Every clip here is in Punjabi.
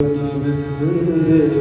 Namaste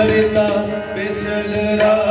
ਕਰਿੰਦਾ ਬਿਸਲ ਰਾਤ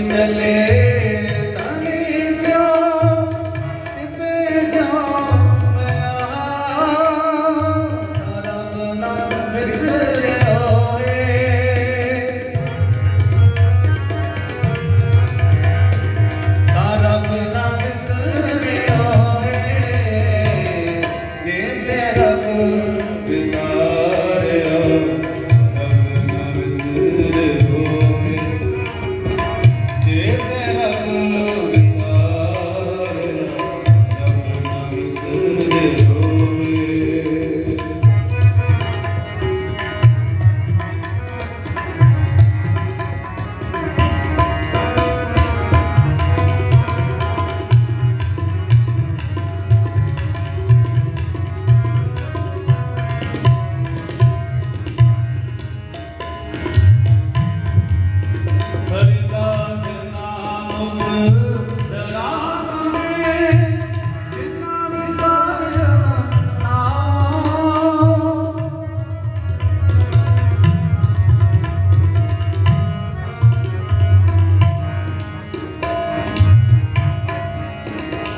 ಮಿನ್ನಲೆ